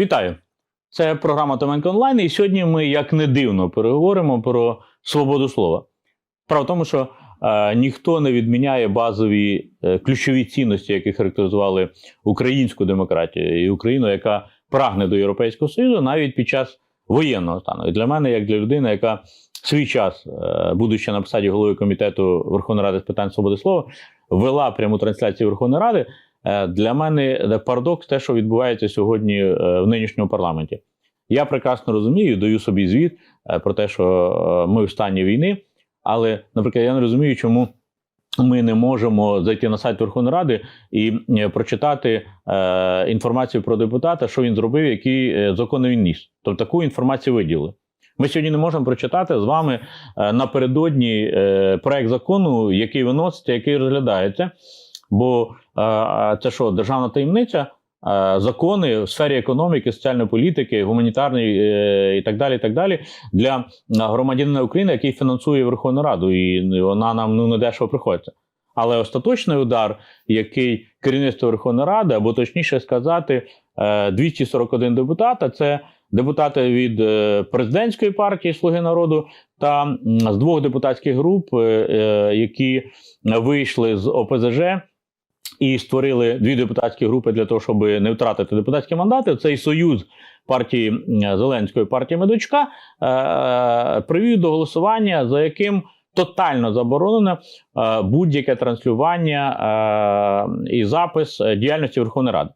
Вітаю! Це програма Томенко онлайн. І сьогодні ми, як не дивно, переговоримо про свободу слова. Справа в тому, що е, ніхто не відміняє базові е, ключові цінності, які характеризували українську демократію і Україну, яка прагне до Європейського Союзу навіть під час воєнного стану. І для мене, як для людини, яка свій час, е, будучи на посаді голови комітету Верховної Ради з питань свободи слова, вела пряму трансляцію Верховної Ради. Е, Для мене парадокс те, що відбувається сьогодні е, в нинішньому парламенті. Я прекрасно розумію, даю собі звіт е, про те, що ми в стані війни, але, наприклад, я не розумію, чому ми не можемо зайти на сайт Верховної Ради і прочитати інформацію про депутата, що він зробив, які закони він ніс. Тобто таку інформацію виділили. Ми сьогодні не можемо прочитати з вами напередодні проект закону, який виноситься, який розглядається. Бо е, це що, державна таємниця, е, закони в сфері економіки, соціальної політики, гуманітарної е, і так далі, і так далі, для громадянина України, який фінансує Верховну Раду, і вона нам ну, не дешево приходиться. Але остаточний удар, який керівництво Верховної Ради, або точніше сказати, е, 241 депутата, це депутати від президентської партії Слуги народу та з двох депутатських груп, які вийшли з ОПЗЖ і створили дві депутатські групи для того, щоб не втратити депутатські мандати. Цей союз партії Зеленської партії Медочка е, привів до голосування, за яким тотально заборонено е, будь-яке транслювання е, і запис діяльності Верховної Ради.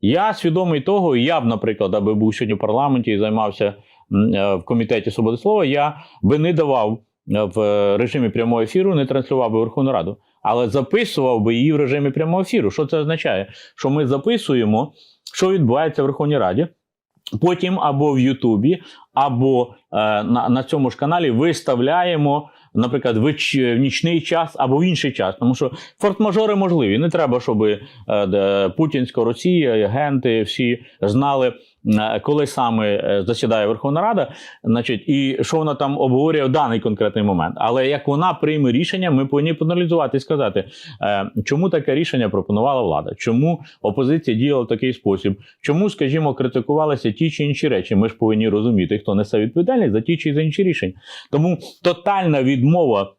Я свідомий того, я б, наприклад, аби був сьогодні в парламенті і займався в комітеті свободи слова, я би не давав в режимі прямого ефіру, не транслював би Верховну Раду, але записував би її в режимі прямого ефіру. Що це означає? Що ми записуємо, що відбувається в Верховній Раді. Потім або в Ютубі, або е, на, на цьому ж каналі виставляємо, наприклад, в, в нічний час або в інший час. Тому що форт-мажори можливі. Не треба, щоб е, де, путінська Росія, агенти всі знали, коли саме е, засідає Верховна Рада, значить, і що вона там обговорює в даний конкретний момент. Але як вона прийме рішення, ми повинні проаналізувати і сказати, е, чому таке рішення пропонувала влада, чому опозиція діяла в такий спосіб, чому, скажімо, критикувалися ті чи інші речі. Ми ж повинні розуміти, хто несе відповідальність за ті чи інші рішення. Тому тотальна відмова.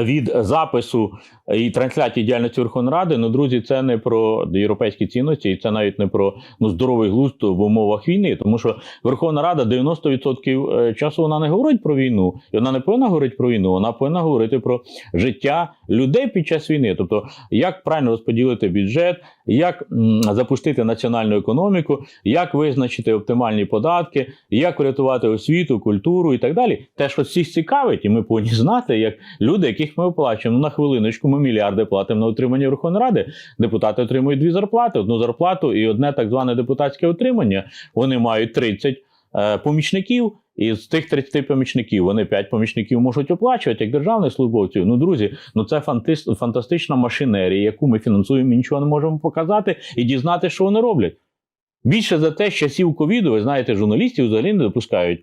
Від запису і трансляції діяльності Верховної Ради, ну друзі, це не про європейські цінності, і це навіть не про ну здоровий глузд в умовах війни. Тому що Верховна Рада 90% часу вона не говорить про війну, і вона не повинна говорити про війну. Вона повинна говорити про життя людей під час війни. Тобто, як правильно розподілити бюджет, як запустити національну економіку, як визначити оптимальні податки, як врятувати освіту, культуру і так далі. Те, що всіх цікавить, і ми повинні знати, як люди, яких ми оплачуємо. На хвилиночку, ми мільярди платимо на утримання Верховної Ради. Депутати отримують дві зарплати: одну зарплату і одне так зване депутатське утримання. Вони мають 30 е, помічників. І з тих 30 помічників вони 5 помічників можуть оплачувати як державних службовців. Ну, друзі, ну це фантастична машинерія, яку ми фінансуємо, і нічого не можемо показати і дізнати, що вони роблять. Більше за те, з часів ковіду, ви знаєте, журналістів взагалі не допускають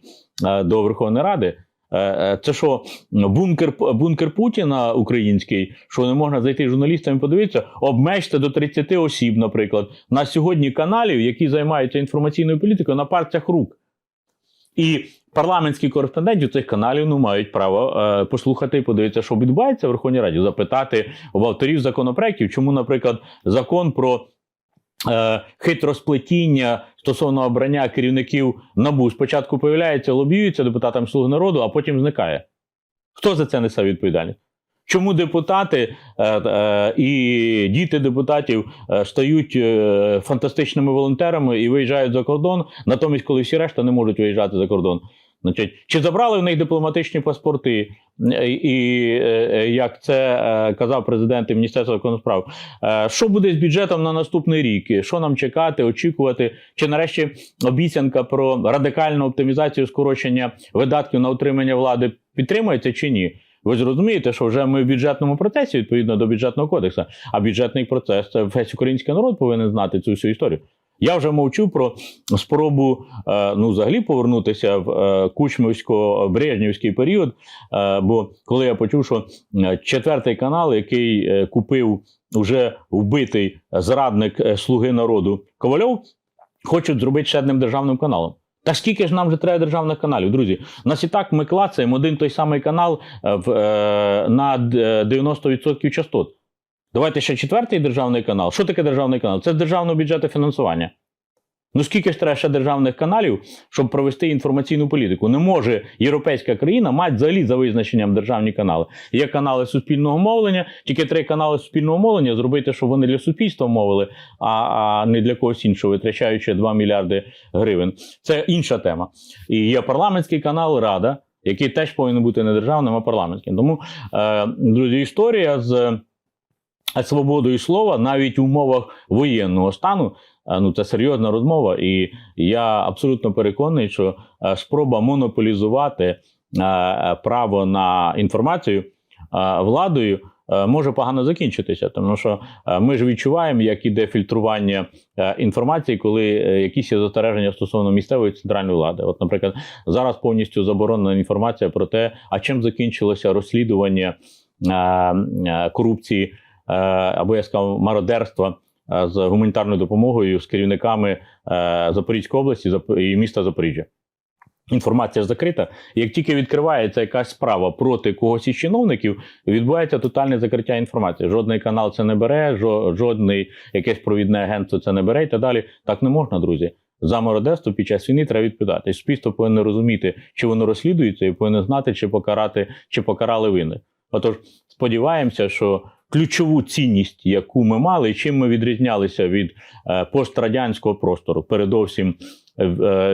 е, до Верховної Ради. Е, е, Це що бункер, бункер Путіна український, що не можна зайти журналістам і подивитися, обмежте до 30 осіб, наприклад. На сьогодні каналів, які займаються інформаційною політикою, на парцях рук. І парламентські кореспонденти цих каналів ну, мають право е, послухати і подивитися, що відбувається в Верховній Раді, запитати в авторів законопроєктів, чому, наприклад, закон про е, хитросплетіння стосовно обрання керівників НАБУ спочатку появляється, лобіюється депутатам Слуг народу, а потім зникає. Хто за це несе відповідальність? Чому депутати е, е, і діти депутатів е, стають фантастичними волонтерами і виїжджають за кордон, натомість, коли всі решта не можуть виїжджати за кордон? Значить, чи забрали в них дипломатичні паспорти, і як це казав президент і Міністерство законних справ, що буде з бюджетом на наступний рік? Що нам чекати, очікувати? Чи нарешті обіцянка про радикальну оптимізацію скорочення видатків на утримання влади підтримується чи ні? Ви ж розумієте, що вже ми в бюджетному процесі відповідно до бюджетного кодексу, а бюджетний процес це весь український народ повинен знати цю всю історію. Я вже мовчу про спробу е, ну, взагалі повернутися в е, кучмівсько-брежнівський період. Е, бо коли я почув, що четвертий канал, який купив уже вбитий зрадник Слуги народу Ковальов, хочуть зробити ще одним державним каналом. Та скільки ж нам вже треба державних каналів, друзі? Нас і так ми клацаємо один той самий канал е, в, е, на 90% частот. Давайте ще четвертий державний канал. Що таке державний канал? Це з державного бюджету фінансування. Ну скільки ж треба ще державних каналів, щоб провести інформаційну політику? Не може європейська країна мати взагалі за визначенням державні канали. Є канали суспільного мовлення, тільки три канали суспільного мовлення зробити, щоб вони для суспільства мовили, а, а не для когось іншого, витрачаючи 2 мільярди гривень. Це інша тема. І є парламентський канал Рада, який теж повинен бути не державним, а парламентським. Тому, е, друзі, історія з свободою слова навіть в умовах воєнного стану. е, Ну, це серйозна розмова, і я абсолютно переконаний, що е, спроба монополізувати е, право на інформацію владою може погано закінчитися, тому що ми ж відчуваємо, як іде фільтрування інформації, коли якісь є застереження стосовно місцевої центральної влади. От, наприклад, зараз повністю заборонена інформація про те, а чим закінчилося розслідування корупції або я сказав мародерства е, з гуманітарною допомогою з керівниками е, Запорізької області і міста Запоріжжя. Інформація закрита. Як тільки відкривається якась справа проти когось із чиновників, відбувається тотальне закриття інформації. Жодний канал це не бере, жо- жодний якесь провідне агентство це не бере і так далі. Так не можна, друзі. За мародерство під час війни треба відповідати. І Суспільство повинно розуміти, чи воно розслідується, і повинно знати, чи покарати, чи покарали винних. Отож, сподіваємося, що ключову цінність, яку ми мали, і чим ми відрізнялися від е, пострадянського простору, передовсім е,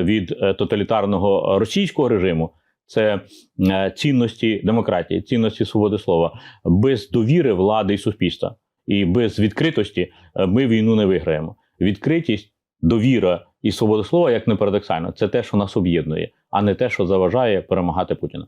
від е, тоталітарного російського режиму, це цінності демократії, цінності свободи слова, без довіри влади і суспільства. І без відкритості ми війну не виграємо. Відкритість, довіра і свобода слова, як не парадоксально, це те, що нас об'єднує, а не те, що заважає перемагати Путіна.